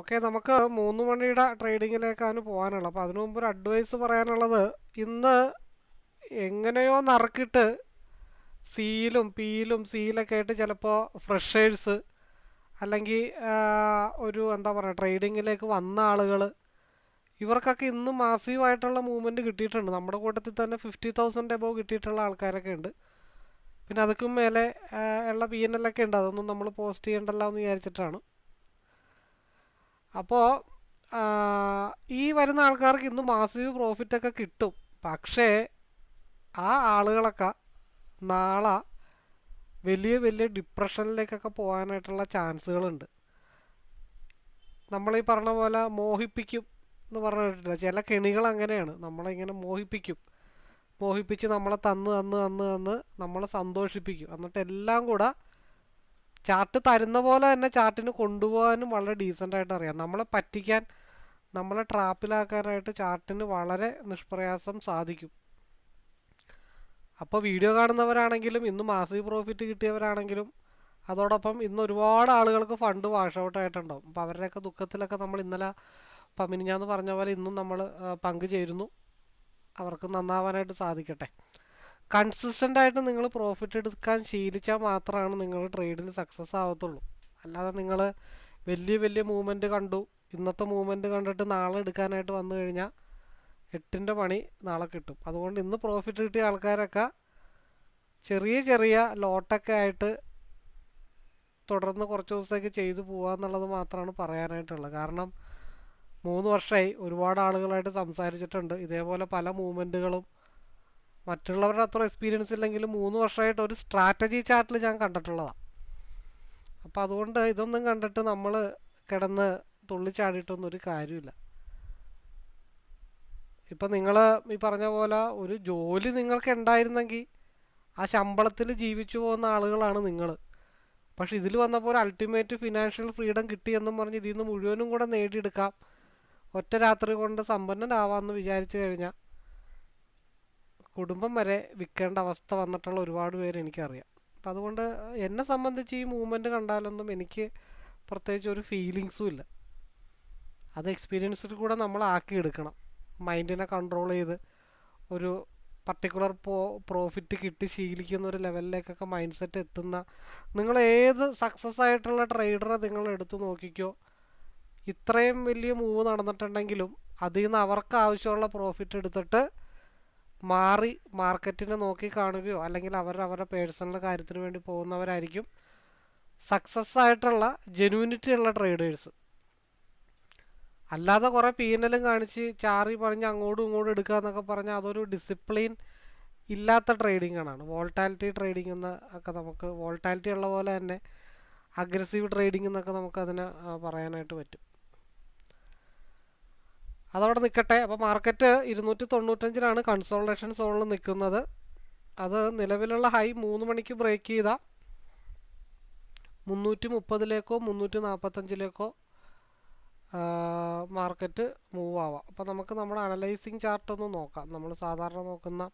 Okay നമുക്ക് മൂന്ന് മണിയുടെ ട്രേഡിങ്ങിലേക്കാണ് പോകാനുള്ളത്. അപ്പോൾ അതിനു മുമ്പ് ഒരു അഡ്വൈസ് പറയാനുള്ളത് ഇന്ന് എങ്ങനെയോ നറുക്കിട്ട് സിയിലും പിയിലും സിയിലൊക്കെ ആയിട്ട് ചിലപ്പോൾ ഫ്രഷേഴ്സ് അല്ലെങ്കിൽ ഒരു എന്താ പറയുക ട്രേഡിങ്ങിലേക്ക് വന്ന ആളുകൾ ഇവർക്കൊക്കെ ഇന്ന് മാസീവായിട്ടുള്ള മൂവ്മെന്റ് കിട്ടിയിട്ടുണ്ട്. നമ്മുടെ കൂട്ടത്തിൽ തന്നെ ഫിഫ്റ്റി തൗസൻഡ് എബോവ് കിട്ടിയിട്ടുള്ള ആൾക്കാരൊക്കെ ഉണ്ട്. പിന്നെ അതൊക്കെ മേലെ ഉള്ള പി എൻ എല്ലൊക്കെ ഉണ്ട്. അതൊന്നും നമ്മൾ പോസ്റ്റ് ചെയ്യേണ്ടല്ലോ എന്ന് വിചാരിച്ചിട്ടാണ്. അപ്പോൾ ഈ വരുന്ന ആൾക്കാർക്ക് ഇന്ന് മാസീവ് പ്രോഫിറ്റൊക്കെ കിട്ടും. പക്ഷേ ആ ആളുകളൊക്കെ നാളെ വലിയ വലിയ ഡിപ്രഷനിലേക്കൊക്കെ പോകാനായിട്ടുള്ള ചാൻസുകളുണ്ട്. നമ്മളീ പറഞ്ഞ പോലെ മോഹിപ്പിക്കും എന്ന് പറഞ്ഞിട്ടില്ല ചില കെണികൾ അങ്ങനെയാണ്. നമ്മളിങ്ങനെ മോഹിപ്പിക്കും. മോഹിപ്പിച്ച് നമ്മളെ തന്ന് തന്ന് തന്ന് തന്ന് നമ്മളെ സന്തോഷിപ്പിക്കും. എന്നിട്ട് എല്ലാം കൂടെ ചാർട്ട് തരുന്ന പോലെ തന്നെ ചാർട്ടിന് കൊണ്ടുപോകാനും വളരെ ഡീസന്റ് ആയിട്ട് അറിയാം. നമ്മളെ പറ്റിക്കാൻ നമ്മളെ ട്രാപ്പിലാക്കാനായിട്ട് ചാർട്ടിന് വളരെ നിഷ്പ്രയാസം സാധിക്കും. അപ്പോൾ വീഡിയോ കാണുന്നവരാണെങ്കിലും ഇന്ന് മാസിക പ്രോഫിറ്റ് കിട്ടിയവരാണെങ്കിലും അതോടൊപ്പം ഇന്ന് ഒരുപാട് ആളുകൾക്ക് ഫണ്ട് വാഷ് ഔട്ട് ആയിട്ടുണ്ടാവും. അപ്പോൾ അവരുടെയൊക്കെ ദുഃഖത്തിലൊക്കെ നമ്മൾ ഇന്നലെ പമിനിഞ്ഞാന്ന് പറഞ്ഞ പോലെ ഇന്നും നമ്മൾ പങ്കുചേരുന്നു അവർക്ക് നന്നാവാനായിട്ട് സാധിക്കട്ടെ. കൺസിസ്റ്റന്റ് ആയിട്ട് നിങ്ങൾ പ്രോഫിറ്റ് എടുക്കാൻ ശീലിച്ചാൽ മാത്രമാണ് നിങ്ങൾ ട്രേഡിൽ സക്സസ് ആവത്തുള്ളൂ. അല്ലാതെ നിങ്ങൾ വലിയ വലിയ മൂവ്മെന്റ് കണ്ടു ഇന്നത്തെ മൂവ്മെന്റ് കണ്ടിട്ട് നാളെ എടുക്കാനായിട്ട് വന്നു കഴിഞ്ഞാൽ എട്ടിന്റെ പണി നാളെ കിട്ടും. അതുകൊണ്ട് ഇന്ന് പ്രോഫിറ്റ് കിട്ടിയ ആൾക്കാരൊക്കെ ചെറിയ ചെറിയ ലോട്ടൊക്കെ ആയിട്ട് തുടർന്ന് കുറച്ച് ദിവസത്തേക്ക് ചെയ്തു പോകാമെന്നുള്ളത് മാത്രമാണ് പറയാനായിട്ടുള്ളത്. കാരണം മൂന്ന് വർഷമായി ഒരുപാട് ആളുകളായിട്ട് സംസാരിച്ചിട്ടുണ്ട്. ഇതേപോലെ പല മൂവ്മെന്റുകളും മറ്റുള്ളവരുടെ അത്ര എക്സ്പീരിയൻസ് ഇല്ലെങ്കിലും മൂന്ന് വർഷമായിട്ട് ഒരു സ്ട്രാറ്റജി ചാർട്ടിൽ ഞാൻ കണ്ടിട്ടുള്ളതാണ് അപ്പോൾ അതുകൊണ്ട് ഇതൊന്നും കണ്ടിട്ട് നമ്മൾ കിടന്ന് തുള്ളിച്ചാടിയിട്ടൊന്നും ഒരു കാര്യമില്ല. ഇപ്പം നിങ്ങൾ ഈ പറഞ്ഞ പോലെ ഒരു ജോലി നിങ്ങൾക്ക് ഉണ്ടായിരുന്നെങ്കിൽ ആ ശമ്പളത്തിൽ ജീവിച്ചു പോകുന്ന ആളുകളാണ് നിങ്ങൾ പക്ഷെ ഇതിൽ വന്നപ്പോൾ ഒരു അൾട്ടിമേറ്റ് ഫിനാൻഷ്യൽ ഫ്രീഡം കിട്ടിയെന്നും പറഞ്ഞ് ഇതിൽ നിന്ന് മുഴുവനും കൂടെ നേടിയെടുക്കാം. ഒറ്റ രാത്രി കൊണ്ട് സമ്പന്നനാവാമെന്ന് വിചാരിച്ചു കഴിഞ്ഞാൽ കുടുംബം വരെ വിൽക്കേണ്ട അവസ്ഥ വന്നിട്ടുള്ള ഒരുപാട് പേര് എനിക്കറിയാം. അപ്പം അതുകൊണ്ട് എന്നെ സംബന്ധിച്ച് ഈ മൂവ്മെന്റ് കണ്ടാലൊന്നും എനിക്ക് പ്രത്യേകിച്ച് ഒരു ഫീലിങ്സും ഇല്ല. അത് എക്സ്പീരിയൻസിൽ കൂടെ നമ്മൾ ആക്കിയെടുക്കണം മൈൻഡിനെ കൺട്രോൾ ചെയ്ത് ഒരു പർട്ടിക്കുലർ പോ പ്രോഫിറ്റ് കിട്ടി ശീലിക്കുന്ന ഒരു ലെവലിലേക്കൊക്കെ മൈൻഡ് സെറ്റ് എത്തുന്ന നിങ്ങൾ ഏത് സക്സസ് ആയിട്ടുള്ള ട്രേഡറെ നിങ്ങൾ എടുത്തു നോക്കിക്കോ ഇത്രയും വലിയ മൂവ് നടന്നിട്ടുണ്ടെങ്കിലും അതിൽ നിന്ന് അവർക്ക് ആവശ്യമുള്ള പ്രോഫിറ്റ് എടുത്തിട്ട് മാറി മാർക്കറ്റിനെ നോക്കി കാണുകയോ അല്ലെങ്കിൽ അവർ അവരുടെ പേഴ്സണൽ കാര്യത്തിന് വേണ്ടി പോകുന്നവരായിരിക്കും സക്സസ് ആയിട്ടുള്ള ജെനുവിനിറ്റി ഉള്ള ട്രേഡേഴ്സ് അല്ലാതെ കുറേ പീനലും കാണിച്ച് ചാറി പറഞ്ഞ് അങ്ങോട്ടും ഇങ്ങോട്ടും എടുക്കുക എന്നൊക്കെ പറഞ്ഞാൽ അതൊരു ഡിസിപ്ലിൻ ഇല്ലാത്ത ട്രേഡിംഗ് ആണ്. വോൾട്ടാലിറ്റി ട്രേഡിംഗ് എന്ന് ഒക്കെ നമുക്ക് വോൾട്ടാലിറ്റി ഉള്ള പോലെ തന്നെ അഗ്രസീവ് ട്രേഡിംഗ് എന്നൊക്കെ നമുക്ക് അതിനെ പറയാനായിട്ട് പറ്റും. അതവിടെ നിൽക്കട്ടെ അപ്പോൾ മാർക്കറ്റ് ഇരുന്നൂറ്റി തൊണ്ണൂറ്റഞ്ചിലാണ് കൺസോൾട്ടേഷൻ സോണിൽ നിൽക്കുന്നത് അത് നിലവിലുള്ള ഹൈ മൂന്ന് മണിക്ക് ബ്രേക്ക് ചെയ്ത. മുന്നൂറ്റി മുപ്പതിലേക്കോ മുന്നൂറ്റി നാൽപ്പത്തഞ്ചിലേക്കോ മാർക്കറ്റ് മൂവ് ആവാം. അപ്പോൾ നമുക്ക് നമ്മുടെ അനലൈസിങ് ചാർട്ട് ഒന്ന് നോക്കാം. നമ്മൾ സാധാരണ നോക്കുന്ന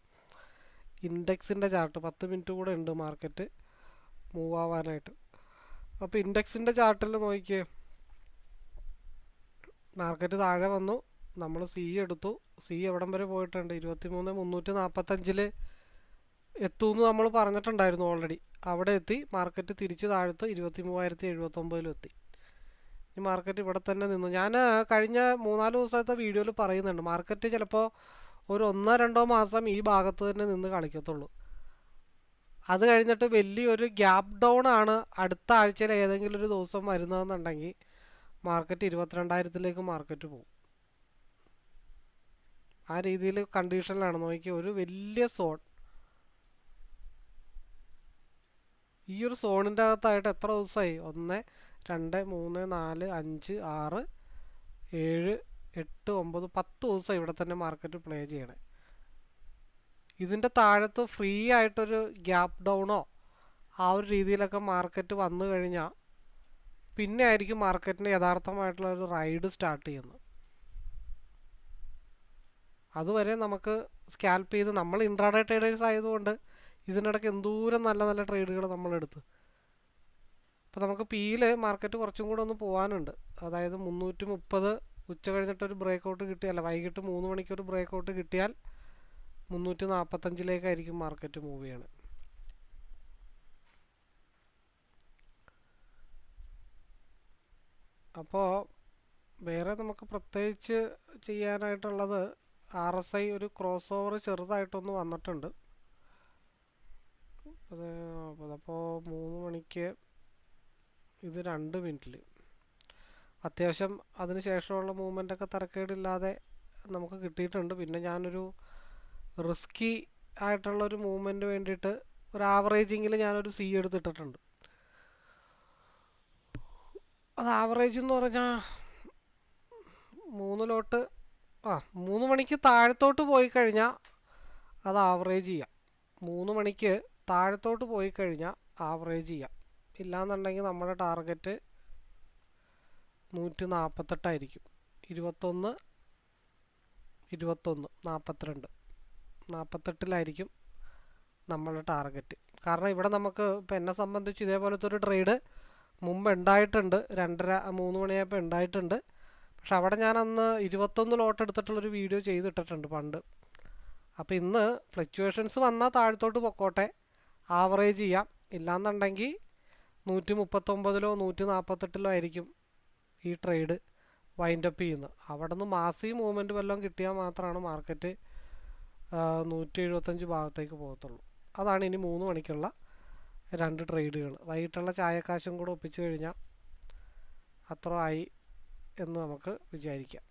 ഇൻഡെക്സിന്റെ ചാർട്ട് പത്ത് മിനിറ്റ് കൂടെ ഉണ്ട് മാർക്കറ്റ് മൂവ് ആവാനായിട്ട്. അപ്പോൾ ഇൻഡെക്സിന്റെ ചാർട്ടിൽ നോക്കിയേ. മാർക്കറ്റ് താഴെ വന്നു. നമ്മൾ സി എടുത്തു. സി എവിടം വരെ പോയിട്ടുണ്ട്? ഇരുപത്തി മൂന്ന് മുന്നൂറ്റി നാൽപ്പത്തഞ്ചിൽ എത്തുമെന്ന് നമ്മൾ പറഞ്ഞിട്ടുണ്ടായിരുന്നു ഓൾറെഡി അവിടെ എത്തി മാർക്കറ്റ് തിരിച്ചു താഴ്ത്ത് ഇരുപത്തി മൂവായിരത്തി എഴുപത്തൊമ്പതിലും എത്തി. ഈ മാർക്കറ്റ് ഇവിടെ തന്നെ നിന്നു. ഞാൻ കഴിഞ്ഞ മൂന്നാൽ ദിവസത്തെ വീഡിയോയിൽ പറയുന്നുണ്ട്. മാർക്കറ്റ് ചിലപ്പോൾ ഒരു ഒന്നോ രണ്ടോ മാസം ഈ ഭാഗത്ത് തന്നെ നിന്ന് കളിക്കത്തുള്ളൂ. അത് കഴിഞ്ഞിട്ട് വലിയൊരു ഗ്യാപ്പ് ഡൗൺ ആണ് അടുത്ത ആഴ്ചയിൽ ഏതെങ്കിലും ഒരു ദിവസം വരുന്നതെന്നുണ്ടെങ്കിൽ മാർക്കറ്റ് ഇരുപത്തിരണ്ടായിരത്തിലേക്ക് മാർക്കറ്റ് പോകും ആ രീതിയിൽ കണ്ടീഷനിലാണ്. നോക്കി ഒരു വലിയ സോൺ. ഈ ഒരു സോണിന്റെ അകത്തായിട്ട് എത്ര ദിവസമായി? ഒന്ന് രണ്ട് മൂന്ന് നാല് അഞ്ച് ആറ് ഏഴ് എട്ട് ഒമ്പത് പത്ത് ദിവസം ഇവിടെ തന്നെ മാർക്കറ്റ് പ്ലേ ചെയ്യണേ. ഇതിന്റെ താഴത്ത് ഫ്രീ ആയിട്ടൊരു ഗ്യാപ്പ് ഡൗണോ ആ ഒരു രീതിയിലൊക്കെ മാർക്കറ്റ് വന്നു കഴിഞ്ഞാൽ പിന്നെ ആയിരിക്കും മാർക്കറ്റിന്റെ യഥാർത്ഥമായിട്ടുള്ള ഒരു റൈഡ് സ്റ്റാർട്ട് ചെയ്യുന്നത്. അതുവരെ നമുക്ക് സ്കാൽപ്പ് ചെയ്ത് നമ്മൾ ഇൻട്രാഡേ ട്രേഡേഴ്സ് ആയതുകൊണ്ട് ഇതിനിടയ്ക്ക് എന്തോരം നല്ല നല്ല ട്രേഡുകൾ നമ്മളെടുത്ത്. അപ്പോൾ നമുക്ക് പിയിൽ മാർക്കറ്റ് കുറച്ചും കൂടെ ഒന്ന് പോകാനുണ്ട് അതായത് മുന്നൂറ്റി മുപ്പത് ഉച്ച കഴിഞ്ഞിട്ടൊരു ബ്രേക്ക് ഔട്ട് കിട്ടിയല്ല വൈകിട്ട് മൂന്ന് മണിക്കൊരു ബ്രേക്ക് ഔട്ട് കിട്ടിയാൽ മുന്നൂറ്റി നാൽപ്പത്തഞ്ചിലേക്കായിരിക്കും മാർക്കറ്റ് മൂവ് ചെയ്യണത് അപ്പോൾ വേറെ നമുക്ക് പ്രത്യേകിച്ച് ചെയ്യാനായിട്ടുള്ളത് ആർ എസ് ഐ ഒരു ക്രോസ് ഓവർ ചെറുതായിട്ടൊന്ന് വന്നിട്ടുണ്ട്. അപ്പോൾ മൂന്ന് മണിക്ക് ഇത് രണ്ട് മിനിറ്റിൽ അത്യാവശ്യം അതിന് ശേഷമുള്ള മൂവ്മെന്റൊക്കെ തരക്കേടില്ലാതെ നമുക്ക് കിട്ടിയിട്ടുണ്ട്. പിന്നെ ഞാനൊരു റിസ്കി ആയിട്ടുള്ളൊരു മൂവ്മെന്റ് വേണ്ടിയിട്ട് ഒരു ആവറേജിങ്ങിൽ ഞാനൊരു സി എടുത്തിട്ടിട്ടുണ്ട്. അത് ആവറേജ് എന്ന് പറഞ്ഞാൽ മൂന്നിലോട്ട് ആ മൂന്ന് മണിക്ക് താഴത്തോട്ട് പോയി കഴിഞ്ഞാൽ അത് ആവറേജ് ചെയ്യാം. മൂന്ന് മണിക്ക് താഴത്തോട്ട് പോയി കഴിഞ്ഞാൽ ആവറേജ് ചെയ്യാം. ഇല്ലാന്നുണ്ടെങ്കിൽ നമ്മുടെ ടാർഗറ്റ് നൂറ്റി നാൽപ്പത്തെട്ടായിരിക്കും ഇരുപത്തൊന്ന് ഇരുപത്തൊന്ന് നാൽപ്പത്തിരണ്ട് നാൽപ്പത്തെട്ടിലായിരിക്കും നമ്മളുടെ ടാർഗറ്റ് കാരണം ഇവിടെ നമുക്ക് ഇപ്പം എന്നെ സംബന്ധിച്ച് ഇതേപോലത്തെ ഒരു ട്രേഡ് മുമ്പ് ഉണ്ടായിട്ടുണ്ട്. രണ്ടര മൂന്ന് മണിയായപ്പോൾ ഉണ്ടായിട്ടുണ്ട്. പക്ഷെ അവിടെ ഞാൻ അന്ന് ഇരുപത്തൊന്ന് ലോട്ട് എടുത്തിട്ടുള്ളൊരു വീഡിയോ ചെയ്തിട്ടിട്ടുണ്ട് പണ്ട്. അപ്പോൾ ഇന്ന് ഫ്ലക്ച്വേഷൻസ് വന്നാൽ താഴത്തോട്ട് പൊക്കോട്ടെ. ആവറേജ് ചെയ്യാം. ഇല്ലാന്നുണ്ടെങ്കിൽ നൂറ്റി മുപ്പത്തൊമ്പതിലോ നൂറ്റി നാൽപ്പത്തെട്ടിലോ ആയിരിക്കും ഈ ട്രേഡ് വൈൻഡപ്പ് ചെയ്യുന്നത്. അവിടെ നിന്ന് മാസി മൂവ്മെന്റ് വല്ലതും കിട്ടിയാൽ മാത്രമാണ് മാർക്കറ്റ് നൂറ്റി എഴുപത്തഞ്ച് ഭാഗത്തേക്ക് പോകത്തുള്ളൂ. അതാണ് ഇനി മൂന്ന് മണിക്കുള്ള രണ്ട് ട്രേഡുകൾ. വൈകിട്ടുള്ള ചായക്കാശും കൂടെ ഒപ്പിച്ച് കഴിഞ്ഞാൽ അത്ര ആയി. എന്ന് നമുക്ക് വിചാരിക്കാം.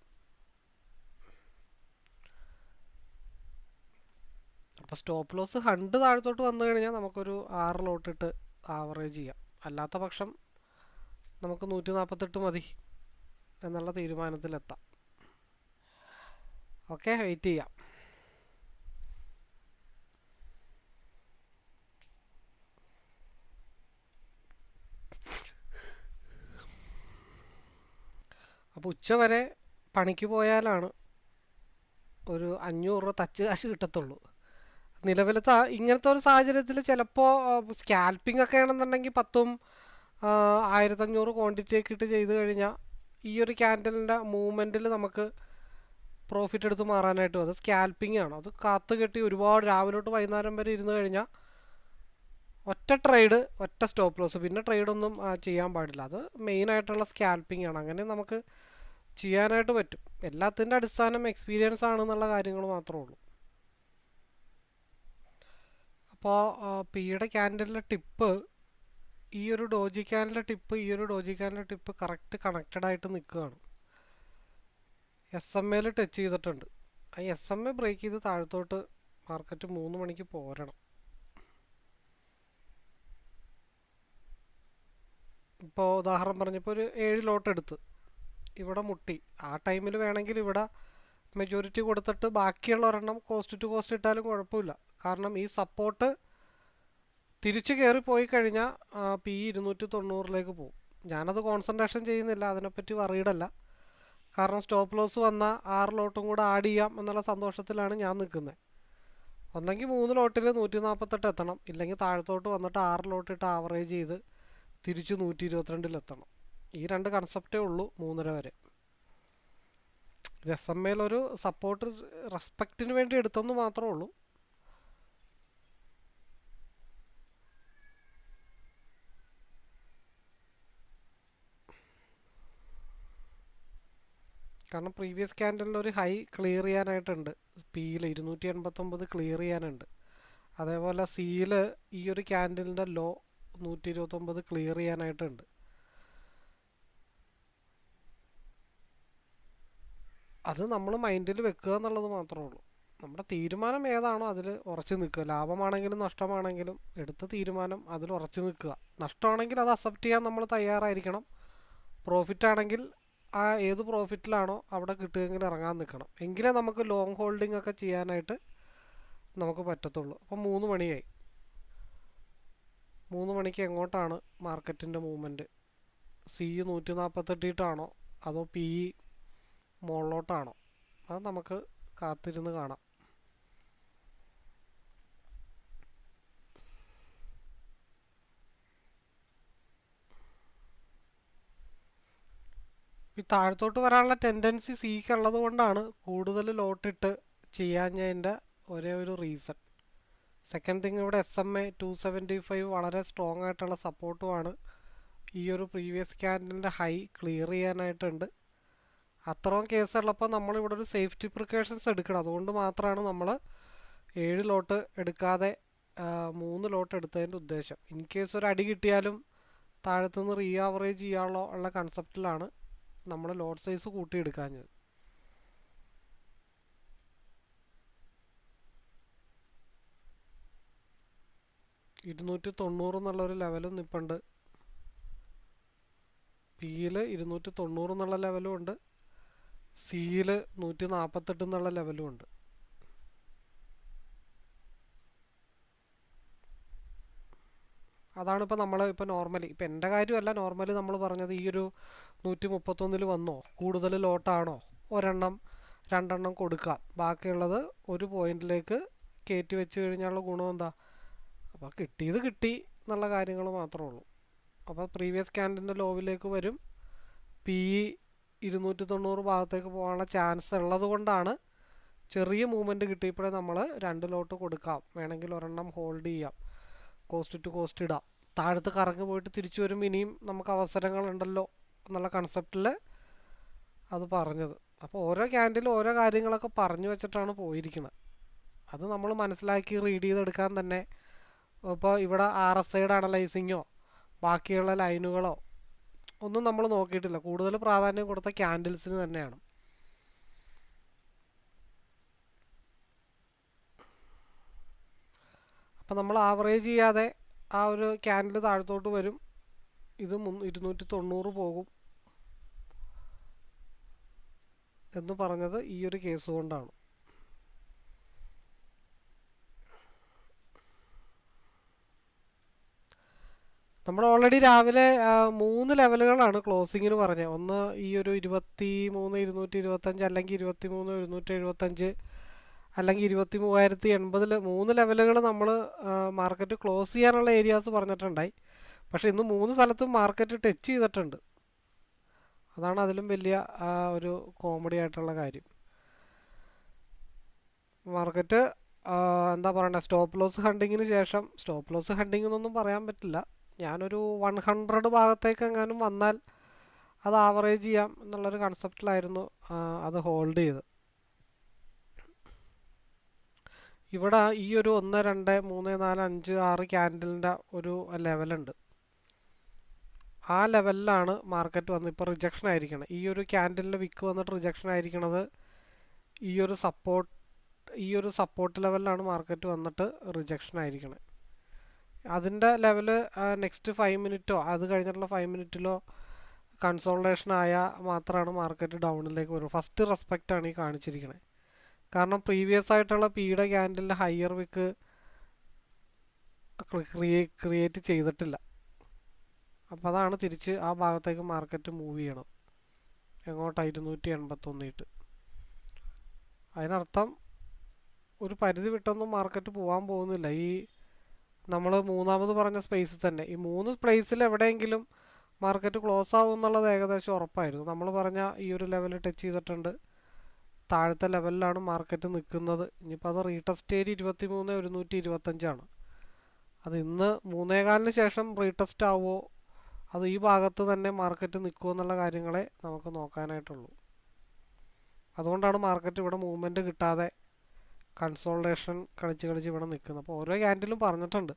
അപ്പോൾ സ്റ്റോപ്പ് ലോസ് ഹണ്ട് താഴത്തോട്ട് വന്നു കഴിഞ്ഞാൽ നമുക്കൊരു ആറ് ലോട്ടിട്ട് ആവറേജ് ചെയ്യാം. അല്ലാത്ത പക്ഷം നമുക്ക് നൂറ്റി നാൽപ്പത്തെട്ട് മതി എന്നുള്ള തീരുമാനത്തിലെത്താം. ഓക്കെ വെയിറ്റ് ചെയ്യാം. അപ്പോൾ ഉച്ചവരെ പണിക്ക് പോയാലാണ് ഒരു അഞ്ഞൂറ് രൂപ തച്ച് കാശ് കിട്ടത്തുള്ളൂ. നിലവിലത്തെ ഇങ്ങനത്തെ ഒരു സാഹചര്യത്തിൽ ചിലപ്പോൾ സ്കാൽപ്പിംഗ് ഒക്കെ ആണെന്നുണ്ടെങ്കിൽ പത്തും ആയിരത്തഞ്ഞൂറ് ക്വാണ്ടിറ്റി ഒക്കെ ഇട്ട് ചെയ്ത് കഴിഞ്ഞാൽ ഈ ഒരു ക്യാൻഡലിന്റെ മൂവ്മെന്റിൽ നമുക്ക് പ്രോഫിറ്റ് എടുത്ത് മാറാനായിട്ട് അത് സ്കാൽപ്പിംഗ് ആണ്. അത് കാത്തു കെട്ടി ഒരുപാട് രാവിലെ തൊട്ട് വൈകുന്നേരം വരെ ഇരുന്ന് കഴിഞ്ഞാൽ ഒറ്റ ട്രേഡ് ഒറ്റ സ്റ്റോപ്പ് ലോസ് പിന്നെ ട്രേഡൊന്നും ചെയ്യാൻ പാടില്ല. അത് മെയിനായിട്ടുള്ള സ്കാൽപ്പിംഗ് ആണ്. അങ്ങനെ നമുക്ക് ചെയ്യാനായിട്ട് പറ്റും. എല്ലാത്തിന്റെ അടിസ്ഥാനം എക്സ്പീരിയൻസ് ആണ് എന്നുള്ള കാര്യങ്ങൾ മാത്രമേ ഉള്ളൂ. അപ്പോൾ പിയുടെ ക്യാൻഡലിലെ ടിപ്പ് ഈ ഒരു ഡോജി ക്യാനിലെ ടിപ്പ് ഈ ഒരു ഡോജി ക്യാനിലെ ടിപ്പ് കറക്റ്റ് കണക്റ്റഡ് ആയിട്ട് നിൽക്കുകയാണ്. എസ് എം എയിൽ ടച്ച് ചെയ്തിട്ടുണ്ട്. ആ എസ് എം എ ബ്രേക്ക് ചെയ്ത് താഴത്തോട്ട് മാർക്കറ്റ് മൂന്ന് മണിക്ക് പോരണം. ഇപ്പോൾ ഉദാഹരണം പറഞ്ഞപ്പോൾ ഒരു ഏഴ് ലോട്ട് എടുത്ത്. ഇവിടെ മുട്ടി. ആ ടൈമിൽ വേണമെങ്കിൽ ഇവിടെ മെജോറിറ്റി കൊടുത്തിട്ട് ബാക്കിയുള്ള ഒരെണ്ണം കോസ്റ്റ് ടു കോസ്റ്റ് ഇട്ടാലും കുഴപ്പമില്ല. കാരണം ഈ സപ്പോർട്ട് തിരിച്ചു കയറി പോയി കഴിഞ്ഞാൽ പി ഇരുന്നൂറ്റി തൊണ്ണൂറിലേക്ക് പോകും. ഞാനത് കോൺസെൻട്രേഷൻ ചെയ്യുന്നില്ല അതിനെപ്പറ്റി വറീഡല്ല കാരണം സ്റ്റോപ്പ് ലോസ് വന്ന ആറ് ലോട്ടും കൂടെ ആഡ് ചെയ്യാം എന്നുള്ള സന്തോഷത്തിലാണ് ഞാൻ നിൽക്കുന്നത് ഒന്നെങ്കിൽ മൂന്ന് ലോട്ടിൽ നൂറ്റി നാൽപ്പത്തെട്ട് എത്തണം. ഇല്ലെങ്കിൽ താഴത്തോട്ട് വന്നിട്ട് ആറ് ലോട്ടിട്ട് ആവറേജ് ചെയ്ത് തിരിച്ച് നൂറ്റി ഇരുപത്തിരണ്ടിലെത്തണം ഈ രണ്ട് കൺസെപ്റ്റേ ഉള്ളൂ മൂന്നര വരെ. എസ് എം ഒരു സപ്പോർട്ട് റെസ്പെക്റ്റിന് വേണ്ടി എടുത്തെന്ന് മാത്രമേ ഉള്ളൂ. കാരണം പ്രീവിയസ് ക്യാൻഡലിൽ ഒരു ഹൈ ക്ലിയർ ചെയ്യാനായിട്ടുണ്ട്. പിയിൽ ഇരുന്നൂറ്റി എൺപത്തൊമ്പത് ക്ലിയർ ചെയ്യാനുണ്ട്. അതേപോലെ സിയിൽ ഈ ഒരു ക്യാൻഡലിന്റെ ലോ നൂറ്റി ഇരുപത്തൊമ്പത് ക്ലിയർ ചെയ്യാനായിട്ടുണ്ട്. അത് നമ്മൾ മൈൻഡിൽ വെക്കുക എന്നുള്ളത് മാത്രമേ ഉള്ളൂ. നമ്മുടെ തീരുമാനം ഏതാണോ അതിൽ ഉറച്ചു നിൽക്കുക. ലാഭമാണെങ്കിലും നഷ്ടമാണെങ്കിലും എടുത്ത തീരുമാനം അതിൽ ഉറച്ചു നിൽക്കുക. നഷ്ടമാണെങ്കിൽ അത് അക്സെപ്റ്റ് ചെയ്യാൻ നമ്മൾ തയ്യാറായിരിക്കണം. പ്രോഫിറ്റ് ആണെങ്കിൽ ആ ഏത് പ്രോഫിറ്റിലാണോ അവിടെ കിട്ടുമെങ്കിൽ ഇറങ്ങാൻ നിൽക്കണം. എങ്കിലേ നമുക്ക് ലോങ് ഹോൾഡിംഗ് ഒക്കെ ചെയ്യാനായിട്ട് നമുക്ക് പറ്റത്തുള്ളൂ. അപ്പം മൂന്ന് മണിയായി. മൂന്ന് മണിക്ക് എങ്ങോട്ടാണ് മാർക്കറ്റിന്റെ മൂവ്മെന്റ് സി നൂറ്റി നാൽപ്പത്തെട്ടിട്ടാണോ അതോ പി ഇ മുകളിലോട്ടാണോ. അത് നമുക്ക് കാത്തിരുന്ന് കാണാം. ഈ താഴത്തോട്ട് വരാനുള്ള ടെൻഡൻസി സീക്ക് ഉള്ളത് കൊണ്ടാണ് കൂടുതൽ ലോട്ടിട്ട് ചെയ്യാഞ്ഞതിന്റെ ഒരേ ഒരു റീസൺ സെക്കൻഡ് തിങ് ഇവിടെ S M A two seventy five വളരെ സ്ട്രോങ് ആയിട്ടുള്ള സപ്പോർട്ടുമാണ് ഈ ഒരു പ്രീവിയസ് ക്യാൻഡലിന്റെ ഹൈ ക്ലിയർ ചെയ്യാനായിട്ടുണ്ട്. അത്രയും കേസുള്ളപ്പോൾ നമ്മളിവിടെ ഒരു സേഫ്റ്റി പ്രിക്കോഷൻസ് എടുക്കണം. അതുകൊണ്ട് മാത്രമാണ് നമ്മൾ ഏഴ് ലോട്ട് എടുക്കാതെ മൂന്ന് ലോട്ട് എടുത്തതിന്റെ ഉദ്ദേശം. ഇൻ കേസ് ഒരു അടി കിട്ടിയാലും താഴത്തുനിന്ന് റീ ആവറേജ് ചെയ്യാനുള്ള ഉള്ള കൺസെപ്റ്റിലാണ് നമ്മൾ ലോഡ് സൈസ് കൂട്ടിയെടുക്കാഞ്ഞത് ഇരുന്നൂറ്റി തൊണ്ണൂറ് എന്നുള്ളൊരു ലെവലും നിൽപ്പുണ്ട് പിയിൽ ഇരുന്നൂറ്റി തൊണ്ണൂറ് എന്നുള്ള ലെവലും ഉണ്ട്. സിയിൽ നൂറ്റി നാൽപ്പത്തെട്ട് എന്നുള്ള ലെവലും ഉണ്ട്. അതാണ് ഇപ്പോൾ നമ്മൾ ഇപ്പോൾ നോർമലി ഇപ്പോൾ എന്റെ കാര്യമല്ല നോർമലി നമ്മൾ പറഞ്ഞത് ഈ ഒരു നൂറ്റി മുപ്പത്തൊന്നിൽ വന്നോ കൂടുതൽ ലോട്ടാണോ ഒരെണ്ണം രണ്ടെണ്ണം കൊടുക്കാം. ബാക്കിയുള്ളത് ഒരു പോയിന്റിലേക്ക് കയറ്റി വെച്ച് കഴിഞ്ഞാലുള്ള ഗുണം എന്താ? അപ്പോൾ കിട്ടിയത് കിട്ടി എന്നുള്ള കാര്യങ്ങൾ മാത്രമേ ഉള്ളൂ. അപ്പോൾ പ്രീവിയസ് ക്യാൻഡിന്റെ ലോവിലേക്ക് വരും. പി ഇ ഇരുന്നൂറ്റി തൊണ്ണൂറ് ഭാഗത്തേക്ക് പോകാനുള്ള ചാൻസ് ഉള്ളത് കൊണ്ടാണ് ചെറിയ മൂവ്മെന്റ് കിട്ടിയപ്പോഴേ നമ്മൾ രണ്ട് ലോട്ട് കൊടുക്കാം. വേണമെങ്കിൽ ഒരെണ്ണം ഹോൾഡ് ചെയ്യാം. കോസ്റ്റ് ടു കോസ്റ്റ് ഇടാം. താഴത്ത് കറങ്ങി പോയിട്ട് തിരിച്ചു വരുമ്പോൾ ഇനിയും നമുക്ക് അവസരങ്ങളുണ്ടല്ലോ എന്നുള്ള കൺസെപ്റ്റിൽ അത് പറഞ്ഞത്. അപ്പോൾ ഓരോ ക്യാൻഡിലും ഓരോ കാര്യങ്ങളൊക്കെ പറഞ്ഞു വെച്ചിട്ടാണ് പോയിരിക്കുന്നത് അത് നമ്മൾ മനസ്സിലാക്കി റീഡ് ചെയ്തെടുക്കാൻ തന്നെ. ഇപ്പോൾ ഇവിടെ ആർ എസ് ഐയുടെ അനലൈസിങ്ങോ ബാക്കിയുള്ള ലൈനുകളോ ഒന്നും നമ്മൾ നോക്കിയിട്ടില്ല. കൂടുതൽ പ്രാധാന്യം കൊടുത്ത ക്യാൻഡിൽസിന് തന്നെയാണ്. അപ്പം നമ്മൾ ആവറേജ് ചെയ്യാതെ ആ ഒരു ക്യാൻഡിൽ താഴത്തോട്ട് വരും. ഇത് ഇരുന്നൂറ്റി തൊണ്ണൂറ് പോകും. എന്ന് പറഞ്ഞത് ഈ ഒരു കേസ് കൊണ്ടാണ്. നമ്മൾ ഓൾറെഡി രാവിലെ മൂന്ന് ലെവലുകളാണ് ക്ലോസിങ്ങിന് പറഞ്ഞത്. ഒന്ന് ഈ ഒരു ഇരുപത്തി മൂന്ന് ഇരുന്നൂറ്റി ഇരുപത്തഞ്ച് അല്ലെങ്കിൽ ഇരുപത്തി മൂന്ന് ഇരുന്നൂറ്റി എഴുപത്തഞ്ച് അല്ലെങ്കിൽ ഇരുപത്തി മൂവായിരത്തി എൺപതിൽ മൂന്ന് ലെവലുകൾ നമ്മൾ മാർക്കറ്റ് ക്ലോസ് ചെയ്യാനുള്ള ഏരിയാസ് പറഞ്ഞിട്ടുണ്ടായി. പക്ഷേ ഇന്ന് മൂന്ന് സ്ഥലത്തും മാർക്കറ്റ് ടച്ച് ചെയ്തിട്ടുണ്ട്. അതാണ് അതിലും വലിയ ഒരു കോമഡി ആയിട്ടുള്ള കാര്യം. മാർക്കറ്റ് എന്താ പറയണ്ടേ? സ്റ്റോപ്പ് ലോസ് ഹണ്ടിങ്ങിന് ശേഷം സ്റ്റോപ്പ് ലോസ് ഹണ്ടിങ് എന്നൊന്നും പറയാൻ പറ്റില്ല. ഞാനൊരു വൺ ഹൺഡ്രഡ് ഭാഗത്തേക്ക് എങ്ങാനും വന്നാൽ അത് ആവറേജ് ചെയ്യാം എന്നുള്ളൊരു കൺസെപ്റ്റിലായിരുന്നു അത് ഹോൾഡ് ചെയ്ത് ഇവിടെ ഈ ഒരു ഒന്ന് രണ്ട് മൂന്ന് നാല് അഞ്ച് ആറ് ക്യാൻഡലിന്റെ ഒരു ലെവലുണ്ട് ആ ലെവലിലാണ് മാർക്കറ്റ് വന്ന് ഇപ്പോൾ റിജക്ഷൻ ആയിരിക്കണം. ഈ ഒരു ക്യാൻഡലിന്റെ വിക്ക് വന്നിട്ട് റിജക്ഷൻ ആയിരിക്കണത് ഈ ഒരു സപ്പോർട്ട് ഈ ഒരു സപ്പോർട്ട് ലെവലിലാണ് മാർക്കറ്റ് വന്നിട്ട് റിജക്ഷൻ ആയിരിക്കണത് അതിന്റെ ലെവൽ നെക്സ്റ്റ് ഫൈവ് മിനിറ്റോ അത് കഴിഞ്ഞിട്ടുള്ള ഫൈവ് മിനിറ്റിലോ കൺസോൾട്ടേഷൻ ആയാൽ മാത്രമാണ് മാർക്കറ്റ് ഡൗണിലേക്ക് വരുന്നത്. ഫസ്റ്റ് റെസ്പെക്റ്റ് ആണ് ഈ കാണിച്ചിരിക്കുന്നത് കാരണം പ്രീവിയസ് ആയിട്ടുള്ള പിയുടെ ക്യാൻഡലിന്റെ ഹയർ വിക്ക് ക്രിയേറ്റ് ചെയ്തിട്ടില്ല. അപ്പോൾ അതാണ് തിരിച്ച് ആ ഭാഗത്തേക്ക് മാർക്കറ്റ് മൂവ് ചെയ്യണം എങ്ങോട്ടാണ് ഇരുന്നൂറ്റി എൺപത്തൊന്നിട്ട് അതിനർത്ഥം ഒരു പരിധി വിട്ടൊന്നും മാർക്കറ്റ് പോകാൻ പോകുന്നില്ല. ഈ നമ്മൾ മൂന്നാമത് പറഞ്ഞ സ്പേസിൽ തന്നെ. ഈ മൂന്ന് പ്ലേസിൽ എവിടെയെങ്കിലും മാർക്കറ്റ് ക്ലോസ് ആവും എന്നുള്ളത് ഏകദേശം ഉറപ്പായിരുന്നു. നമ്മൾ പറഞ്ഞ ഈ ഒരു ലെവൽ ടച്ച് ചെയ്തിട്ടുണ്ട്. താഴത്തെ ലെവലിലാണ് മാർക്കറ്റ് നിൽക്കുന്നത് ഇനിയിപ്പോൾ അത് റീടെസ്റ്റ് ഏരി ഇരുപത്തി മൂന്ന് ഒരുന്നൂറ്റി ഇരുപത്തഞ്ചാണ് അത് ഇന്ന് മൂന്നേകാലിന് ശേഷം റീടെസ്റ്റ് ആവുമോ അത് ഈ ഭാഗത്ത് തന്നെ മാർക്കറ്റ് നിൽക്കുമോ എന്നുള്ള കാര്യങ്ങളെ നമുക്ക് നോക്കാനായിട്ടുള്ളൂ. അതുകൊണ്ടാണ് മാർക്കറ്റ് ഇവിടെ മൂവ്മെന്റ് കിട്ടാതെ കൺസോൾട്ടേഷൻ കളിച്ച് കളിച്ച് ഇവിടെ നിൽക്കുന്നത് അപ്പോൾ ഓരോ ക്യാൻഡിലും പറഞ്ഞിട്ടുണ്ട്.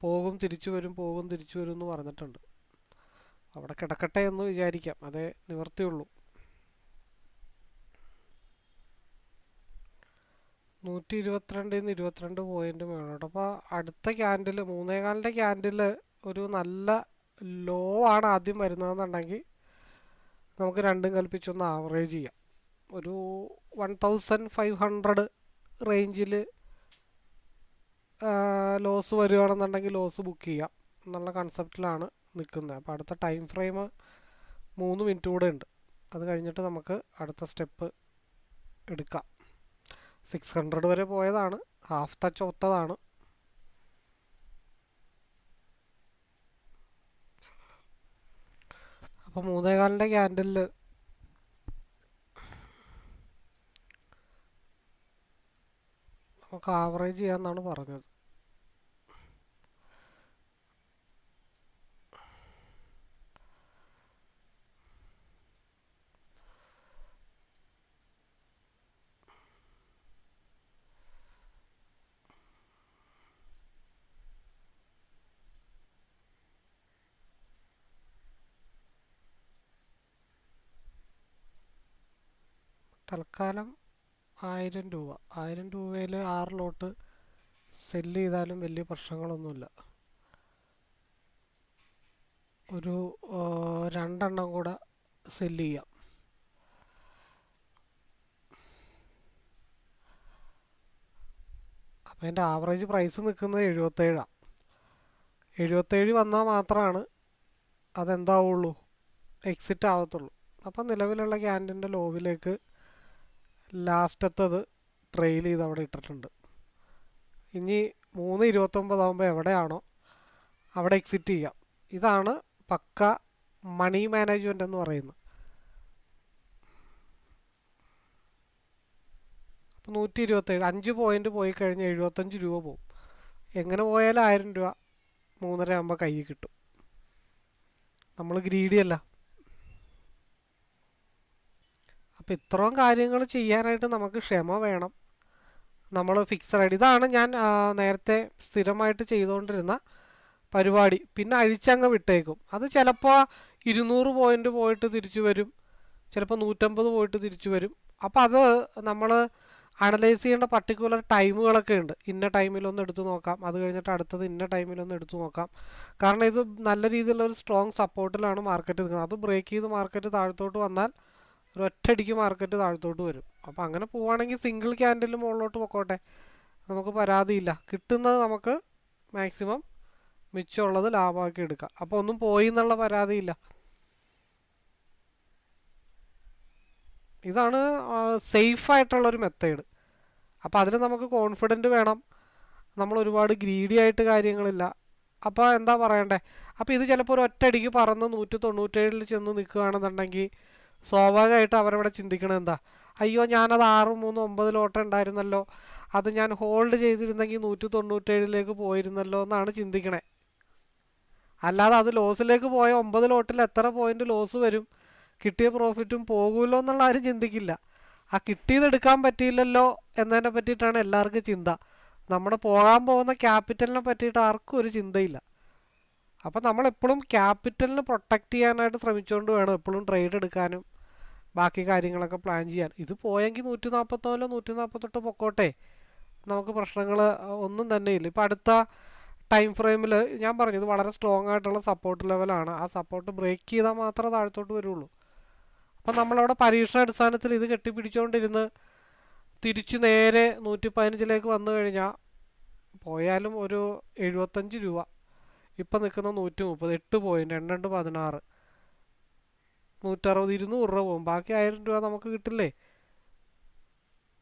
പോകും തിരിച്ചു വരും പോകും തിരിച്ചു വരും എന്ന് പറഞ്ഞിട്ടുണ്ട്. അവിടെ കിടക്കട്ടെ എന്ന് വിചാരിക്കാം. അതേ നിവർത്തിയുള്ളൂ നൂറ്റി ഇരുപത്തിരണ്ടിൽ നിന്ന് ഇരുപത്തിരണ്ട് പോയിന്റ് മേളോട്ട് അപ്പോൾ അടുത്ത ക്യാൻഡിൽ മൂന്നേകാലിന്റെ ക്യാൻഡിൽ ഒരു നല്ല ലോ ആണ് ആദ്യം വരുന്നതെന്നുണ്ടെങ്കിൽ നമുക്ക് രണ്ടും കൽപ്പിച്ചൊന്ന് ആവറേജ് ചെയ്യാം. ഒരു വൺ തൗസൻഡ് ഫൈവ് ഹൺഡ്രഡ് റേഞ്ചിൽ ലോസ് വരികയാണെന്നുണ്ടെങ്കിൽ ലോസ് ബുക്ക് ചെയ്യാം. എന്നുള്ള കൺസെപ്റ്റിലാണ് നിൽക്കുന്നത്. അപ്പോൾ അടുത്ത ടൈം ഫ്രെയിം മൂന്ന് മിനിറ്റ് കൂടെ ഉണ്ട്. അത് കഴിഞ്ഞിട്ട് നമുക്ക് അടുത്ത സ്റ്റെപ്പ് എടുക്കാം. സിക്സ് ഹൺഡ്രഡ് വരെ പോയതാണ്. ഹാഫ് ടച്ച് ഒത്തതാണ്. അപ്പോൾ മൂന്നേകാലിന്റെ ക്യാൻഡലിൽ നമുക്ക് ആവറേജ് ചെയ്യാമെന്നാണ് പറഞ്ഞത്. തൽക്കാലം ആയിരം രൂപ. ആയിരം രൂപയിൽ ആറ് ലോട്ട് സെല്ല് ചെയ്താലും വലിയ പ്രശ്നങ്ങളൊന്നുമില്ല. ഒരു രണ്ടെണ്ണം കൂടെ സെല്ല് ചെയ്യാം. അപ്പോൾ എന്റെ ആവറേജ് പ്രൈസ് നിൽക്കുന്നത് എഴുപത്തേഴാണ് എഴുപത്തേഴ് വന്നാൽ മാത്രമാണ് അതെന്താവുള്ളൂ? എക്സിറ്റ് ആവത്തുള്ളൂ. അപ്പം നിലവിലുള്ള ക്യാന്റീന്റെ ലോവിലേക്ക് ലാസ്റ്റത്തത് ട്രെയിൽ ചെയ്ത് അവിടെ ഇട്ടിട്ടുണ്ട്. ഇനി മൂന്ന് ഇരുപത്തൊമ്പതാകുമ്പോൾ എവിടെയാണോ അവിടെ എക്സിറ്റ് ചെയ്യാം. ഇതാണ് പക്ക മണി മാനേജ്മെന്റ് എന്ന് പറയുന്നത്. നൂറ്റി ഇരുപത്തേഴ് അഞ്ച് പോയിന്റ് പോയി കഴിഞ്ഞാൽ എഴുപത്തഞ്ച് രൂപ പോകും എങ്ങനെ പോയാലും ആയിരം രൂപ മൂന്നര ആകുമ്പോൾ കയ്യിൽ കിട്ടും. നമ്മൾ ഗ്രീഡി അപ്പോൾ ഇത്രയും കാര്യങ്ങൾ ചെയ്യാനായിട്ട് നമുക്ക് ക്ഷമ വേണം. നമ്മൾ ഫിക്സഡ് ഇതാണ് ഞാൻ നേരത്തെ സ്ഥിരമായിട്ട് ചെയ്തുകൊണ്ടിരുന്ന പരിപാടി. പിന്നെ അഴിച്ചങ്ങ് വിട്ടേക്കും. അത് ചിലപ്പോൾ ഇരുന്നൂറ് പോയിന്റ് പോയിട്ട് തിരിച്ചു വരും. ചിലപ്പോൾ നൂറ്റമ്പത് പോയിട്ട് തിരിച്ചു വരും. അപ്പോൾ അത് നമ്മൾ അനലൈസ് ചെയ്യേണ്ട പർട്ടിക്കുലർ ടൈമുകളൊക്കെ ഉണ്ട്. ഇന്ന ടൈമിലൊന്ന് എടുത്തു നോക്കാം. അത് കഴിഞ്ഞിട്ട് അടുത്തത് ഇന്ന ടൈമിലൊന്ന് എടുത്തു നോക്കാം. കാരണം ഇത് നല്ല രീതിയിലുള്ള ഒരു സ്ട്രോങ് സപ്പോർട്ടിലാണ് മാർക്കറ്റ് നിൽക്കുന്നത് അത് ബ്രേക്ക് ചെയ്ത് മാർക്കറ്റ് താഴത്തോട്ട് വന്നാൽ ഒറ്റയടിക്ക് മാർക്കറ്റ് താഴത്തോട്ട് വരും. അപ്പോൾ അങ്ങനെ പോവുകയാണെങ്കിൽ സിംഗിൾ ക്യാൻഡിൽ മുകളിലോട്ട് പൊക്കോട്ടെ. നമുക്ക് പരാതിയില്ല. കിട്ടുന്നത് നമുക്ക് മാക്സിമം മിച്ചമുള്ളത് ലാഭമാക്കി എടുക്കാം. അപ്പോൾ ഒന്നും പോയി എന്നുള്ള പരാതിയില്ല. ഇതാണ് സേഫ് ആയിട്ടുള്ളൊരു മെത്തേഡ് അപ്പോൾ അതിൽ നമുക്ക് കോൺഫിഡന്റ് വേണം. നമ്മൾ ഒരുപാട് ഗ്രീഡി ആയിട്ട് കാര്യങ്ങളില്ല. അപ്പോൾ എന്താ പറയണ്ടേ? അപ്പോൾ ഇത് ചിലപ്പോൾ ഒരു ഒറ്റയടിക്ക് പറന്ന് നൂറ്റി തൊണ്ണൂറ്റേഴിൽ ചെന്ന് നിൽക്കുകയാണെന്നുണ്ടെങ്കിൽ സ്വാഭാവികമായിട്ട് അവരവിടെ ചിന്തിക്കണത് എന്താ? അയ്യോ ഞാനത് ആറ് മൂന്ന് ഒമ്പത് ലോട്ട് ഉണ്ടായിരുന്നല്ലോ. അത് ഞാൻ ഹോൾഡ് ചെയ്തിരുന്നെങ്കിൽ നൂറ്റി തൊണ്ണൂറ്റേഴിലേക്ക് പോയിരുന്നല്ലോ എന്നാണ് ചിന്തിക്കണേ. അല്ലാതെ അത് ലോസിലേക്ക് പോയ ഒമ്പത് ലോട്ടിൽ എത്ര പോയിന്റ് ലോസ് വരും? കിട്ടിയ പ്രോഫിറ്റും പോകുമല്ലോ എന്നുള്ള ആരും ചിന്തിക്കില്ല. ആ കിട്ടിയത് എടുക്കാൻ പറ്റിയില്ലല്ലോ എന്നതിനെ പറ്റിയിട്ടാണ് എല്ലാവർക്കും ചിന്ത. നമ്മുടെ പോകാൻ പോകുന്ന ക്യാപിറ്റലിനെ പറ്റിയിട്ട് ആർക്കും ഒരു ചിന്തയില്ല. അപ്പോൾ നമ്മളെപ്പോഴും ക്യാപിറ്റലിന് പ്രൊട്ടക്റ്റ് ചെയ്യാനായിട്ട് ശ്രമിച്ചുകൊണ്ട് വേണം എപ്പോഴും ട്രേഡ് എടുക്കാനും. ബാക്കി കാര്യങ്ങളൊക്കെ പ്ലാൻ ചെയ്യാൻ. ഇത് പോയെങ്കിൽ നൂറ്റി നാൽപ്പത്തൊന്നോ നൂറ്റി നാൽപ്പത്തെട്ട് പൊക്കോട്ടെ. നമുക്ക് പ്രശ്നങ്ങൾ ഒന്നും തന്നെ ഇല്ല. ഇപ്പോൾ അടുത്ത ടൈം ഫ്രെയിമിൽ ഞാൻ പറഞ്ഞു ഇത് വളരെ സ്ട്രോങ് ആയിട്ടുള്ള സപ്പോർട്ട് ലെവലാണ് ആ സപ്പോർട്ട് ബ്രേക്ക് ചെയ്താൽ മാത്രമേ താഴത്തോട്ട് വരുള്ളൂ. അപ്പം നമ്മളവിടെ പരീക്ഷണാടിസ്ഥാനത്തിൽ ഇത് കെട്ടിപ്പിടിച്ചുകൊണ്ടിരുന്ന് തിരിച്ചു നേരെ നൂറ്റി പതിനഞ്ചിലേക്ക് വന്നു കഴിഞ്ഞാൽ പോയാലും ഒരു എഴുപത്തഞ്ച് രൂപ. ഇപ്പം നിൽക്കുന്ന നൂറ്റി മുപ്പത് എട്ട് പോയിന്റ് എണ്ണണ്ട് പതിനാറ്. നൂറ്ററുപത് ഇരുന്നൂറ് രൂപ പോകും. ബാക്കി ആയിരം രൂപ നമുക്ക് കിട്ടില്ലേ?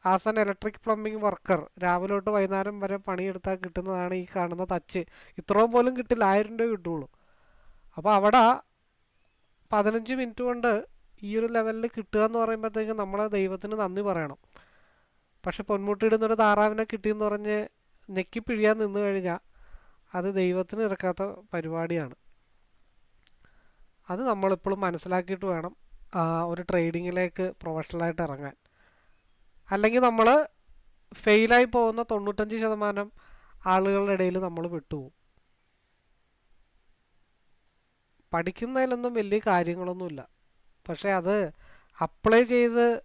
As an electric plumbing worker രാവിലെ തൊട്ട് വൈകുന്നേരം വരെ പണിയെടുത്താൽ കിട്ടുന്നതാണ് ഈ കാണുന്ന തച്ച് ഇത്രയും പോലും കിട്ടില്ല. ആയിരം രൂപ കിട്ടുള്ളൂ. അപ്പോൾ അവിടെ പതിനഞ്ച് മിനിറ്റ് കൊണ്ട് ഈ ഒരു ലെവലിൽ കിട്ടുക എന്ന് പറയുമ്പോഴത്തേക്കും നമ്മളെ ദൈവത്തിന് നന്ദി പറയണം. പക്ഷെ പൊന്മുട്ടിയിടുന്നൊരു താറാവിനെ കിട്ടിയെന്ന് പറഞ്ഞ് ഞെക്കി നിന്ന് കഴിഞ്ഞാൽ അത് ദൈവത്തിന് ഇറക്കാത്ത പരിപാടിയാണ്. അത് നമ്മളിപ്പോഴും മനസ്സിലാക്കിയിട്ട് വേണം ഒരു ട്രേഡിങ്ങിലേക്ക് പ്രൊഫഷണലായിട്ട് ഇറങ്ങാൻ. അല്ലെങ്കിൽ നമ്മൾ ഫെയിലായി പോകുന്ന തൊണ്ണൂറ്റഞ്ച് ശതമാനം ആളുകളുടെ ഇടയിൽ നമ്മൾ വിട്ടുപോകും. പഠിക്കുന്നതിലൊന്നും വലിയ കാര്യങ്ങളൊന്നുമില്ല. പക്ഷേ അത് അപ്ലൈ ചെയ്ത്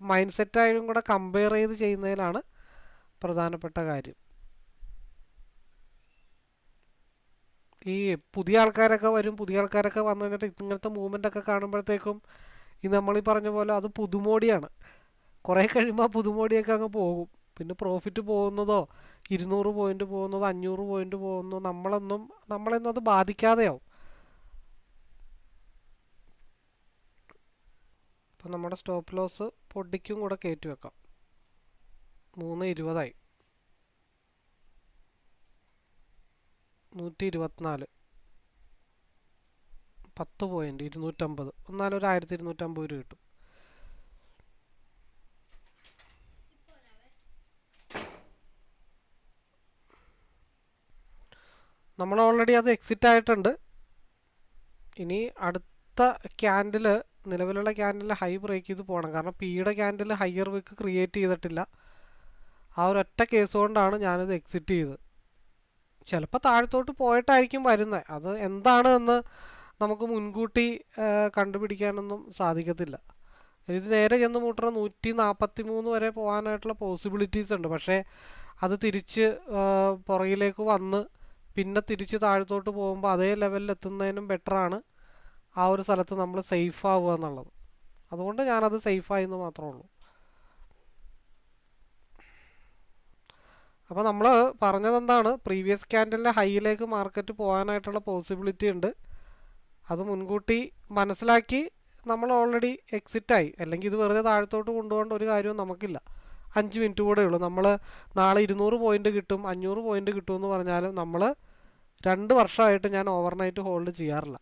മൈൻഡ് സെറ്റായും കൂടെ കമ്പയർ ചെയ്ത് ചെയ്യുന്നതിലാണ് പ്രധാനപ്പെട്ട കാര്യം. ഈ പുതിയ ആൾക്കാരൊക്കെ വരും പുതിയ ആൾക്കാരൊക്കെ വന്നു കഴിഞ്ഞിട്ട് ഇങ്ങനത്തെ മൂവ്മെന്റ് ഒക്കെ കാണുമ്പോഴത്തേക്കും ഈ നമ്മൾ ഈ പറഞ്ഞ പോലെ അത് പുതുമോടിയാണ്. കുറേ കഴിയുമ്പോൾ പുതുമോടിയൊക്കെ അങ്ങ് പോകും. പിന്നെ പ്രോഫിറ്റ് പോകുന്നതോ ഇരുന്നൂറ് പോയിന്റ് പോകുന്നതോ അഞ്ഞൂറ് പോയിന്റ് പോകുന്നതോ നമ്മളൊന്നും നമ്മളൊന്നും അത് ബാധിക്കാതെയാവും. അപ്പം നമ്മുടെ സ്റ്റോപ്പ് ലോസ് പൊടിക്കും കൂടെ കയറ്റി വെക്കാം. മൂന്ന് ഇരുപതായി. നൂറ്റി ഇരുപത്തിനാല് പത്ത് പോയിന്റ് ഇരുന്നൂറ്റമ്പത്. എന്നാലും ഒരു ആയിരത്തി ഇരുന്നൂറ്റമ്പത് രൂപ കിട്ടും. നമ്മൾ ഓൾറെഡി അത് എക്സിറ്റ് ആയിട്ടുണ്ട്. ഇനി അടുത്ത ക്യാൻഡിൽ നിലവിലുള്ള ക്യാൻഡിൽ ഹൈ ബ്രേക്ക് ചെയ്ത് പോകണം. കാരണം പിയുടെ ക്യാൻഡിൽ ഹയർ വിക്ക് ക്രിയേറ്റ് ചെയ്തിട്ടില്ല. ആ ഒരൊറ്റ കേസ് കൊണ്ടാണ് ഞാനിത് എക്സിറ്റ് ചെയ്തത്. ചിലപ്പോൾ താഴത്തോട്ട് പോയിട്ടായിരിക്കും വരുന്നത് അത് എന്താണ് എന്ന് നമുക്ക് മുൻകൂട്ടി കണ്ടുപിടിക്കാനൊന്നും സാധിക്കത്തില്ല. ഇത് നേരെ ചെന്ന് മുട്ടുന്ന നൂറ്റി നാൽപ്പത്തി മൂന്ന് വരെ പോകാനായിട്ടുള്ള പോസിബിലിറ്റീസ് ഉണ്ട്. പക്ഷേ അത് തിരിച്ച് പുറകിലേക്ക് വന്ന് പിന്നെ തിരിച്ച് താഴത്തോട്ട് പോകുമ്പോൾ അതേ ലെവലിൽ എത്തുന്നതിനും ബെറ്ററാണ് ആ ഒരു സ്ഥലത്ത് നമ്മൾ സേഫ് ആവുക എന്നുള്ളത്. അതുകൊണ്ട് ഞാനത് സേഫായി എന്ന് മാത്രമേ ഉള്ളൂ. അപ്പോൾ നമ്മൾ പറഞ്ഞത് എന്താണ് പ്രീവിയസ് ക്യാൻഡലിന്റെ ഹൈയിലേക്ക് മാർക്കറ്റ് പോകാനായിട്ടുള്ള പോസിബിലിറ്റി ഉണ്ട്. അത് മുൻകൂട്ടി മനസ്സിലാക്കി നമ്മൾ ഓൾറെഡി എക്സിറ്റായി അല്ലെങ്കിൽ ഇത് വെറുതെ താഴത്തോട്ട് കൊണ്ടുപോകേണ്ട ഒരു കാര്യവും നമുക്കില്ല. അഞ്ച് മിനിറ്റ് കൂടെ ഉള്ളൂ. നമ്മൾ നാളെ ഇരുന്നൂറ് പോയിന്റ് കിട്ടും അഞ്ഞൂറ് പോയിന്റ് കിട്ടുമെന്ന് പറഞ്ഞാലും നമ്മൾ രണ്ട് വർഷമായിട്ട് ഞാൻ ഓവർനൈറ്റ് ഹോൾഡ് ചെയ്യാറില്ല.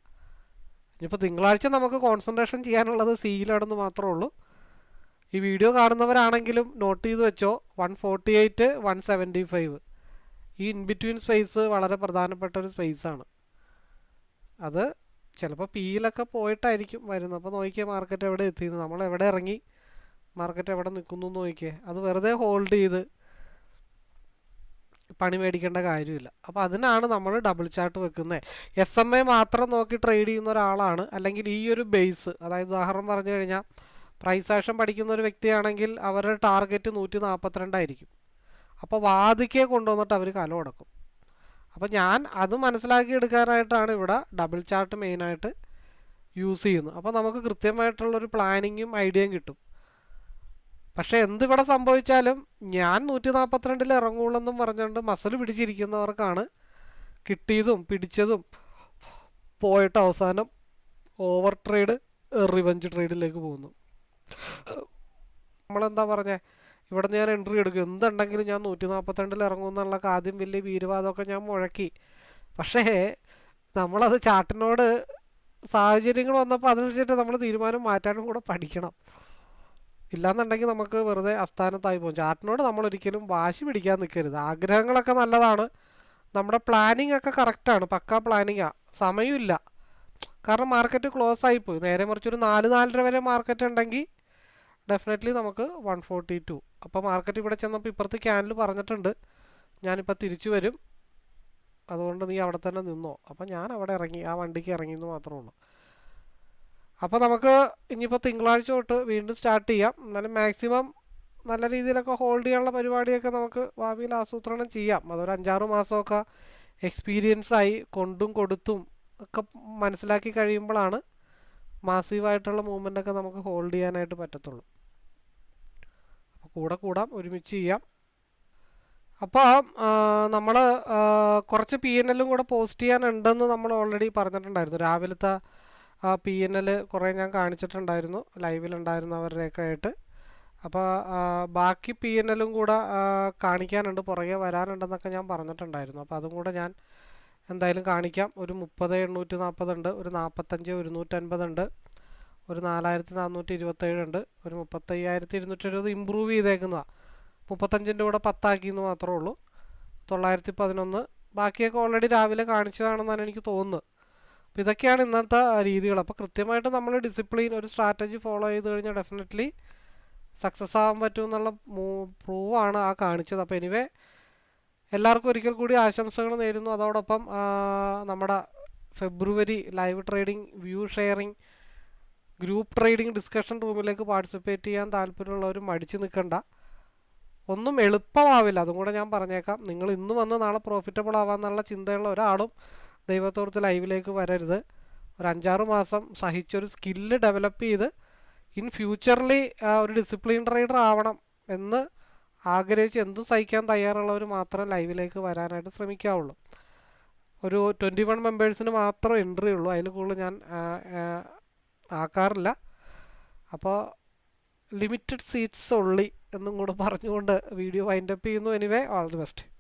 ഇനിയിപ്പോൾ തിങ്കളാഴ്ച നമുക്ക് കോൺസെൻട്രേഷൻ ചെയ്യാനുള്ളത് സിയിലാണെന്ന് മാത്രമേ ഉള്ളൂ. ഈ വീഡിയോ കാണുന്നവരാണെങ്കിലും നോട്ട് ചെയ്ത് വെച്ചോ. One forty eight one seventy five ഈ ഇൻ ബിറ്റ്വീൻ സ്പേസ് വളരെ പ്രധാനപ്പെട്ട ഒരു സ്പേസാണ് അത് ചിലപ്പോൾ പിയിലൊക്കെ പോയിട്ടായിരിക്കും വരുന്നത്. അപ്പോൾ നോക്കിയാൽ മാർക്കറ്റ് എവിടെ എത്തിയെന്ന്. നമ്മൾ എവിടെ ഇറങ്ങി? മാർക്കറ്റ് എവിടെ നിൽക്കുന്നു എന്ന് നോക്കിയേ. അത് വെറുതെ ഹോൾഡ് ചെയ്ത് പണി മേടിക്കേണ്ട കാര്യമില്ല. അപ്പോൾ അതിനാണ് നമ്മൾ ഡബിൾ ചാർട്ട് വെക്കുന്നത് എസ് എം എ മാത്രം നോക്കി ട്രേഡ് ചെയ്യുന്ന ഒരാളാണ്. അല്ലെങ്കിൽ ഈ ഒരു ബേസ് അതായത് ഉദാഹരണം പറഞ്ഞു കഴിഞ്ഞാൽ പ്രൈസ് ആക്ഷൻ പഠിക്കുന്ന ഒരു വ്യക്തിയാണെങ്കിൽ അവരുടെ ടാർഗറ്റ് നൂറ്റി നാൽപ്പത്തിരണ്ടായിരിക്കും അപ്പോൾ വാതിക്കെ കൊണ്ടുവന്നിട്ട് അവർ കലം അടക്കും. അപ്പോൾ ഞാൻ അത് മനസ്സിലാക്കി എടുക്കാനായിട്ടാണ് ഇവിടെ ഡബിൾ ചാർട്ട് മെയിനായിട്ട് യൂസ് ചെയ്യുന്നത്. അപ്പോൾ നമുക്ക് കൃത്യമായിട്ടുള്ളൊരു പ്ലാനിങ്ങും ഐഡിയയും കിട്ടും. പക്ഷേ എന്തിവിടെ സംഭവിച്ചാലും ഞാൻ നൂറ്റി നാൽപ്പത്തിരണ്ടിൽ ഇറങ്ങുള്ളെന്നും പറഞ്ഞുകൊണ്ട് മസിൽ പിടിച്ചിരിക്കുന്നവർക്കാണ് കിട്ടിയതും പിടിച്ചതും പോയിട്ട് അവസാനം ഓവർ ട്രേഡ് റിവഞ്ച് ട്രേഡിലേക്ക് പോകുന്നു നമ്മളെന്താ പറഞ്ഞേ? ഇവിടെ ഞാൻ എൻട്രി എടുക്കും. എന്തുണ്ടെങ്കിലും ഞാൻ നൂറ്റി നാൽപ്പത്തിരണ്ടിൽ ഇറങ്ങും എന്നുള്ള ആദ്യം വലിയ വീരവാദമൊക്കെ ഞാൻ മുഴക്കി. പക്ഷേ നമ്മളത് ചാട്ടിനോട് സാഹചര്യങ്ങൾ വന്നപ്പോൾ അതനുസരിച്ചിട്ട് നമ്മൾ തീരുമാനം മാറ്റാനും കൂടെ പഠിക്കണം. ഇല്ലാന്നുണ്ടെങ്കിൽ നമുക്ക് വെറുതെ അസ്ഥാനത്തായി പോകും. ചാട്ടിനോട് നമ്മൾ ഒരിക്കലും വാശി പിടിക്കാൻ നിൽക്കരുത്. ആഗ്രഹങ്ങളൊക്കെ നല്ലതാണ്. നമ്മുടെ പ്ലാനിങ് ഒക്കെ കറക്റ്റാണ് പക്കാ പ്ലാനിങ്ങാണ് സമയമില്ല. കാരണം മാർക്കറ്റ് ക്ലോസ് ആയിപ്പോയി. നേരെ മറിച്ച് ഒരു നാല് നാലര വരെ മാർക്കറ്റ് ഉണ്ടെങ്കിൽ ഡെഫിനറ്റ്ലി നമുക്ക് വൺ ഫോർട്ടി ടു അപ്പോൾ മാർക്കറ്റ് ഇവിടെ ചെന്നപ്പോൾ ഇപ്പുറത്ത് ക്യാനിൽ പറഞ്ഞിട്ടുണ്ട്. ഞാനിപ്പോൾ തിരിച്ചു വരും. അതുകൊണ്ട് നീ അവിടെ തന്നെ നിന്നോ. അപ്പോൾ ഞാൻ അവിടെ ഇറങ്ങി. ആ വണ്ടിക്ക് ഇറങ്ങി എന്ന് മാത്രമേ ഉള്ളൂ. അപ്പോൾ നമുക്ക് ഇനിയിപ്പോൾ തിങ്കളാഴ്ച തൊട്ട് വീണ്ടും സ്റ്റാർട്ട് ചെയ്യാം. എന്നാലും മാക്സിമം നല്ല രീതിയിലൊക്കെ ഹോൾഡ് ചെയ്യാനുള്ള പരിപാടിയൊക്കെ നമുക്ക് ഭാവിയിൽ ആസൂത്രണം ചെയ്യാം. അതൊരു അഞ്ചാറ് മാസമൊക്കെ എക്സ്പീരിയൻസായി കൊണ്ടും കൊടുത്തും ഒക്കെ മനസ്സിലാക്കി കഴിയുമ്പോഴാണ് മാസീവായിട്ടുള്ള മൂവ്മെന്റ് ഒക്കെ നമുക്ക് ഹോൾഡ് ചെയ്യാനായിട്ട് പറ്റത്തുള്ളൂ. അപ്പോൾ കൂടെ കൂടാം ഒരുമിച്ച് ചെയ്യാം. അപ്പോൾ നമ്മൾ കുറച്ച് പി എൻ എല്ലും കൂടെ പോസ്റ്റ് ചെയ്യാനുണ്ടെന്ന് നമ്മൾ ഓൾറെഡി പറഞ്ഞിട്ടുണ്ടായിരുന്നു. രാവിലത്തെ പി എൻ എൽ കുറേ ഞാൻ കാണിച്ചിട്ടുണ്ടായിരുന്നു. ലൈവിലുണ്ടായിരുന്നവരുടെയൊക്കെ ആയിട്ട്. അപ്പോൾ ബാക്കി പി എൻ എല്ലും കൂടെ കാണിക്കാനുണ്ട് പുറകെ വരാനുണ്ടെന്നൊക്കെ ഞാൻ പറഞ്ഞിട്ടുണ്ടായിരുന്നു. അപ്പോൾ അതും കൂടെ ഞാൻ എന്തായാലും കാണിക്കാം. ഒരു മുപ്പത് എണ്ണൂറ്റി നാൽപ്പതുണ്ട് ഒരു നാൽപ്പത്തഞ്ച് ഒരുന്നൂറ്റൻപതുണ്ട് ഒരു നാലായിരത്തി നാനൂറ്റി ഇരുപത്തേഴുണ്ട് ഒരു മുപ്പത്തയ്യായിരത്തി ഇരുന്നൂറ്റി എഴുപത് ഇമ്പ്രൂവ് ചെയ്തേക്കുന്നതാണ് മുപ്പത്തഞ്ചിന്റെ കൂടെ പത്താക്കിയെന്ന് മാത്രമേ ഉള്ളൂ. തൊള്ളായിരത്തി പതിനൊന്ന്. ബാക്കിയൊക്കെ ഓൾറെഡി രാവിലെ കാണിച്ചതാണെന്നാണ് എനിക്ക് തോന്നുന്നത്. അപ്പോൾ ഇതൊക്കെയാണ് ഇന്നത്തെ രീതികൾ. അപ്പോൾ കൃത്യമായിട്ട് നമ്മൾ ഡിസിപ്ലിൻ ഒരു സ്ട്രാറ്റജി ഫോളോ ചെയ്ത് കഴിഞ്ഞാൽ ഡെഫിനറ്റ്ലി സക്സസ് ആകാൻ പറ്റുമെന്നുള്ള പ്രൂവാണ് ആ കാണിച്ചത്. അപ്പോൾ എനിവേ എല്ലാവർക്കും ഒരിക്കൽ കൂടി ആശംസകൾ നേരുന്നു. അതോടൊപ്പം നമ്മുടെ ഫെബ്രുവരി live trading view sharing group trading discussion റൂമിലേക്ക് പാർട്ടിസിപ്പേറ്റ് ചെയ്യാൻ താല്പര്യമുള്ളവർ മടിച്ചു നിൽക്കണ്ട. ഒന്നും എളുപ്പമാവില്ല അതും കൂടെ ഞാൻ പറഞ്ഞേക്കാം. നിങ്ങൾ ഇന്ന് വന്ന് നാളെ പ്രോഫിറ്റബിൾ ആവാന്നുള്ള ചിന്തയുള്ള ഒരാളും ദൈവത്തോർത്ത് ലൈവിലേക്ക് വരരുത്. ഒരു അഞ്ചാറ് മാസം സഹിച്ചൊരു സ്കില്ല് ഡെവലപ്പ് ചെയ്ത് ഇൻ ഫ്യൂച്ചറിൽ ഒരു ഡിസിപ്ലിൻ ട്രേഡർ ആവണം എന്ന് ആഗ്രഹിച്ച് എന്തും സഹിക്കാൻ തയ്യാറുള്ളവർ മാത്രം ലൈവിലേക്ക് വരാനായിട്ട് ശ്രമിക്കാവുള്ളൂ. ഒരു ട്വന്റി വൺ മെമ്പേഴ്സിന് മാത്രം എൻട്രി ഉള്ളൂ. അതിൽ കൂടുതൽ ഞാൻ ആക്കാറില്ല. അപ്പോൾ ലിമിറ്റഡ് സീറ്റ്സ് ഉള്ളി എന്നും കൂടെ പറഞ്ഞുകൊണ്ട് വീഡിയോ വൈൻഡപ്പ് ചെയ്യുന്നു. Anyway all the best